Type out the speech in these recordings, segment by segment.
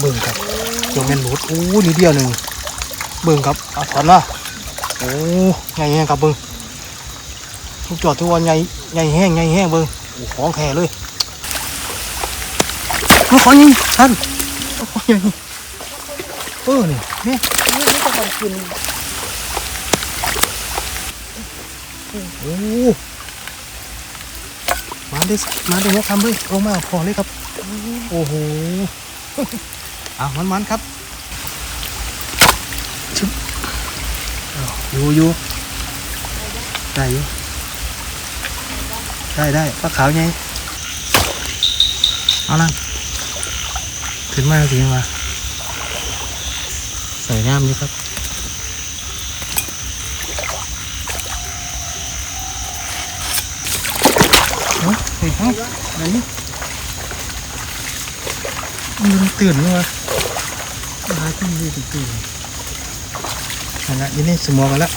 เบิ่งครับตัวแม่นหลุดโอ้นิดเดียวหนึ่งเบิ่งครับเอาถอนมาโอ้ใหญ่แห้งครับเบิ่งทุกจอดทุกวันใหญ่ใหญ่แห้งใหญ่แห้งเบิ่งโอ้ของแท้เลยมาขอยิงท่านเอาขอยิงเออนี่นี่นี่จะต้องกินโอ้มาได้มาได้เนี่ยทำเลยลงมาขอเลยครับ โอ้โห อะมันมันๆครับชึบอ้าวอยู่อยู่ได้อยู่ได้ได้ปลาขาวไงเอาละขึ้นมาสิมาใส่งามนี่ครับเฮ้ยเฮ้ยเฮ้ยอะไรนี่มันตื่นเลยวะ หาขึ้นเลยตื่นๆนั่นละอยินนี่สมองกันละ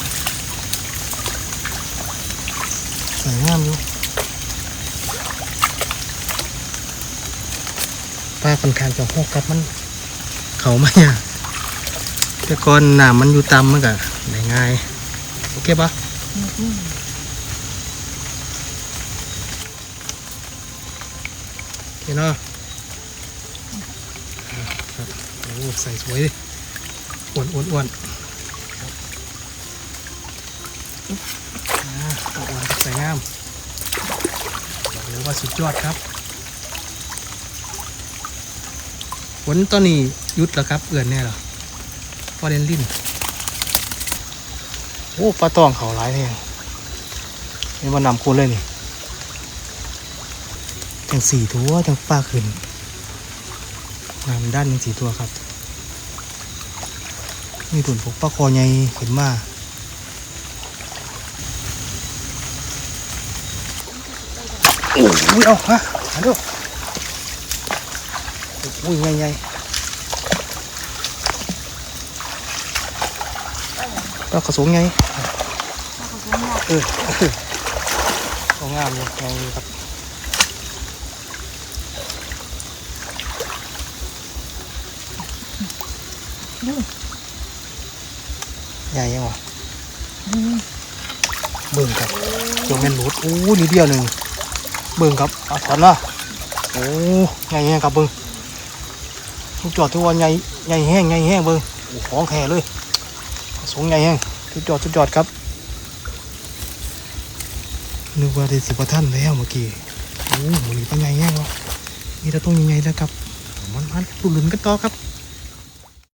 สวยงามอยู่ปลาค่อนข้างจะหกครับมัน เขาไม่อะแต่ก่อนน้ำมันอยู่ต่ำมันก็ได้ง่ายโอเคปะโอเคเนาะอ่าครับ โอ้ใส่สวยดิอ้วนอ้วนอ้วนอ้วนใส่งามบอกเลยว่าสุดยอดครับฝนตอนนี้หยุดแล้วครับ เอื่อนแน่หรอพอเล่นลิ้นโอ้ปลาตองเขาหลายแห่งนี่มันนำคูณเลยนี่จังสี่ตัวจังปลาขึ้นนำด้านจังสี่ตัวครับ นี่ตุ่นพกปลาคอใหญ่ขึ้นมาโอ้ยเอาฮะมาดูโอ้ยใหญ่ใหญ่ปลากระสงไงเออเออเอางามเลยเอาเลยครับ ใหญ่ยังวะเบิ่งครับตัวแม่นหลุดโอ้นิดเดียวหนึ่งเบิ่งครับเอาถอนมาโอ้ใหญ่แห้งครับเบิ่งทุกจอดทุกวันใหญ่ใหญ่แห้งใหญ่แห้งเบิ่งโอ้ของแท้เลยสูงใหญ่แห้งทุกจอดทุกจอดครับนึกว่าได้สิบกว่าท่านแล้วเมื่อกี้โอ้โหนี่ปัญญาแย่งวะมีแต่ต้องยังไงแล้วครับมันมันๆลุ้นๆกันต่อครับ